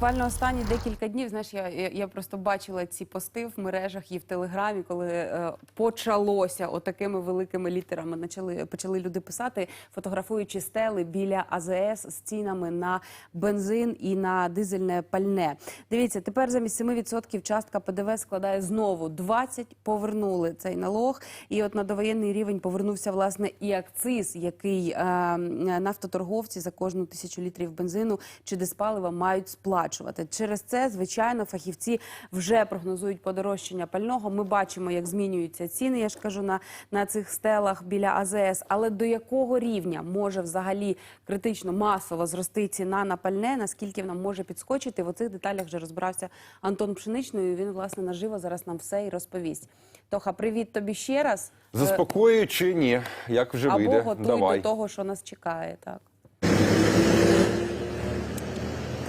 Буквально останні декілька днів, знаєш, я, я, просто бачила ці пости в мережах і в телеграмі, коли е, почалося отакими великими літерами. Почали, почали люди писати, фотографуючи стели біля АЗС з цінами на бензин і на дизельне пальне. Дивіться, тепер замість 7% частка ПДВ складає знову 20, повернули цей налог. І от на довоєнний рівень повернувся власне і акциз, який е, нафтоторговці за кожну тисячу літрів бензину чи диспалива мають сплачувати. Через це, звичайно, фахівці вже прогнозують подорожчання пального. Ми бачимо, як змінюються ціни. Я ж кажу на, на цих стелах біля АЗС. Але до якого рівня може взагалі критично масово зрости ціна на пальне? Наскільки вона може підскочити? В оцих деталях вже розбирався Антон Пшеничний. і Він власне наживо зараз нам все і розповість. Тоха, привіт тобі ще раз. Е, Заспокоює чи ні? Як вже Або вийде? готуй Давай. до того, що нас чекає. Так.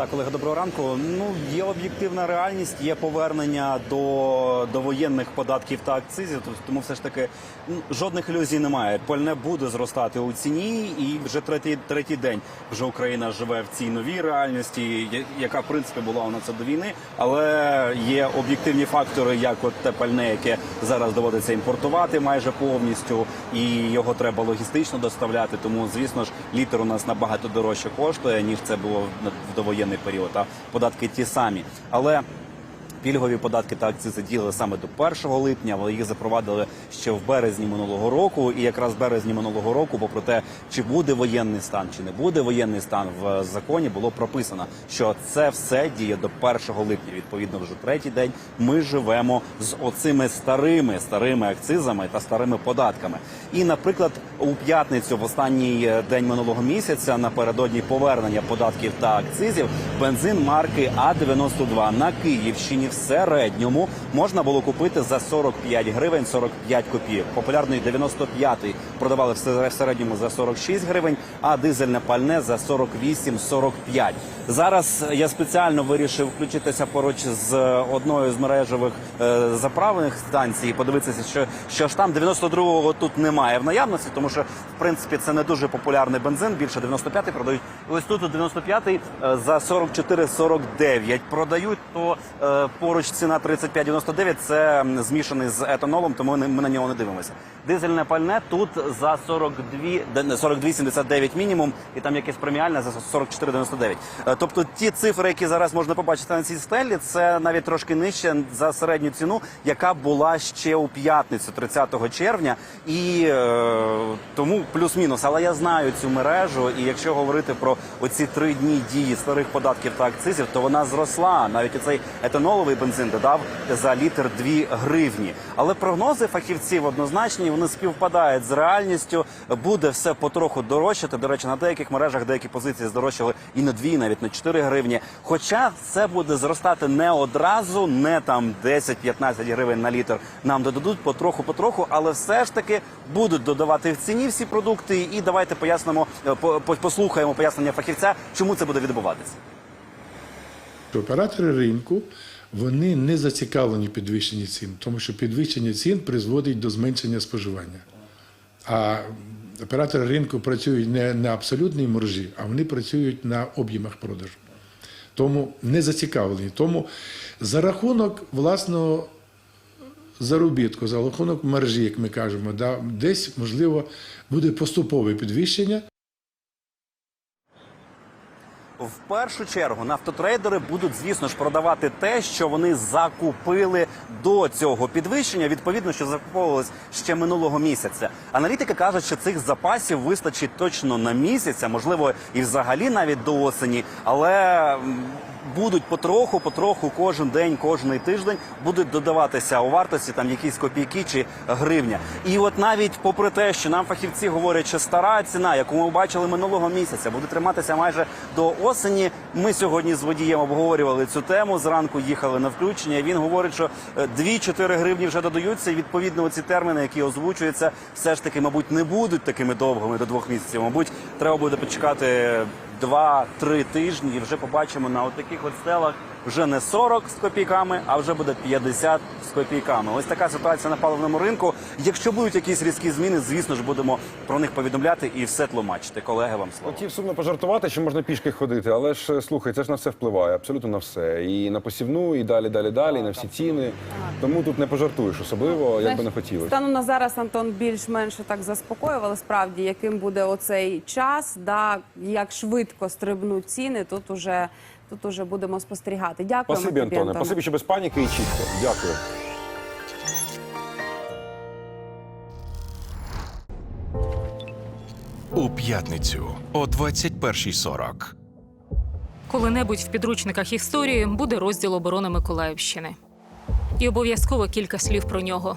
Так, колеги, доброго ранку. Ну є об'єктивна реальність, є повернення до, до воєнних податків та акцизів. Тому все ж таки ну, жодних ілюзій немає. Пальне буде зростати у ціні, і вже третій третій день вже Україна живе в цій новій реальності, яка в принципі була у нас до війни. Але є об'єктивні фактори, як от те пальне, яке зараз доводиться імпортувати майже повністю, і його треба логістично доставляти. Тому, звісно ж, літр у нас набагато дорожче коштує ніж це було в в довоєнний період. А податки ті самі, але. Пільгові податки та акцизи діяли саме до 1 липня, але їх запровадили ще в березні минулого року. І якраз в березні минулого року, попри те, чи буде воєнний стан, чи не буде воєнний стан в законі, було прописано, що це все діє до 1 липня. Відповідно, вже третій день ми живемо з оцими старими старими акцизами та старими податками. І, наприклад, у п'ятницю, в останній день минулого місяця, напередодні повернення податків та акцизів, бензин марки А 92 на Київщині в середньому можна було купити за 45 гривень 45 копійок. Популярний 95-й продавали в середньому за 46 гривень, а дизельне пальне за 48-45. Зараз я спеціально вирішив включитися поруч з одною з мережевих е, заправних станцій подивитися, що, що ж там 92-го тут немає в наявності, тому що в принципі це не дуже популярний бензин. Більше 95-й продають. Ось тут от 95-й е, за 44-49 продають. То е, поруч ціна 35,99 це змішаний з етанолом, тому ми, на нього не дивимося. Дизельне пальне тут за 42, де- 42,79 мінімум, і там якесь преміальне за 44,99. Е, Тобто ті цифри, які зараз можна побачити на цій стелі, це навіть трошки нижче за середню ціну, яка була ще у п'ятницю, 30 червня, і е, тому плюс-мінус. Але я знаю цю мережу, і якщо говорити про оці три дні дії старих податків та акцизів, то вона зросла. Навіть оцей етаноловий бензин додав за літр 2 гривні. Але прогнози фахівців однозначні, вони співпадають з реальністю. Буде все потроху дорожчати. До речі, на деяких мережах деякі позиції здорожчали і на 2, навіть на 4 гривні. Хоча це буде зростати не одразу, не там 10-15 гривень на літр. Нам додадуть потроху, потроху, але все ж таки будуть додавати в ціні всі продукти. І давайте пояснимо, е, по- по- послухаємо пояснення фахівця, чому це буде відбуватися. Оператори ринку вони не зацікавлені підвищенні цін, тому що підвищення цін призводить до зменшення споживання. А оператори ринку працюють не на абсолютній маржі, а вони працюють на об'ємах продажу. Тому не зацікавлені. Тому за рахунок власного заробітку, за рахунок маржі, як ми кажемо, да, десь можливо буде поступове підвищення. В першу чергу нафтотрейдери будуть, звісно ж, продавати те, що вони закупили до цього підвищення. Відповідно, що закуповувалось ще минулого місяця. Аналітики кажуть, що цих запасів вистачить точно на місяць, а можливо і взагалі навіть до осені. Але будуть потроху, потроху, кожен день, кожний тиждень будуть додаватися у вартості там якісь копійки чи гривня. І от навіть попри те, що нам фахівці говорять, що стара ціна, яку ми бачили минулого місяця, буде триматися майже до осені. Ми сьогодні з водієм обговорювали цю тему. Зранку їхали на включення. Він говорить, що е, 2-4 гривні вже додаються. І відповідно ці терміни, які озвучуються, все ж таки, мабуть, не будуть такими довгими до двох місяців. Мабуть, треба буде почекати два-три тижні, і вже побачимо на от таких от стелах вже не 40 з копійками, а вже буде 50 з копійками. Ось така ситуація на паливному ринку. Якщо будуть якісь різкі зміни, звісно ж будемо про них повідомляти і все тлумачити. Колеги, вам слово. Хотів сумно пожартувати, що можна пішки ходити, але ж слухай, це ж на все впливає, абсолютно на все. І на посівну, і далі, далі, далі, і на всі ціни. Тому тут не пожартуєш, особливо, як би не хотілося. Станом на зараз Антон більш-менш так заспокоював, але справді, яким буде оцей час, да, як швидко стрибнуть ціни, тут уже, тут уже будемо спостерігати. Дякуємо Спасибі, тобі, Антоне. Спасибі, що без паніки і чітко. Дякую. у п'ятницю о 21.40. Коли-небудь в підручниках історії буде розділ оборони Миколаївщини. І обов'язково кілька слів про нього.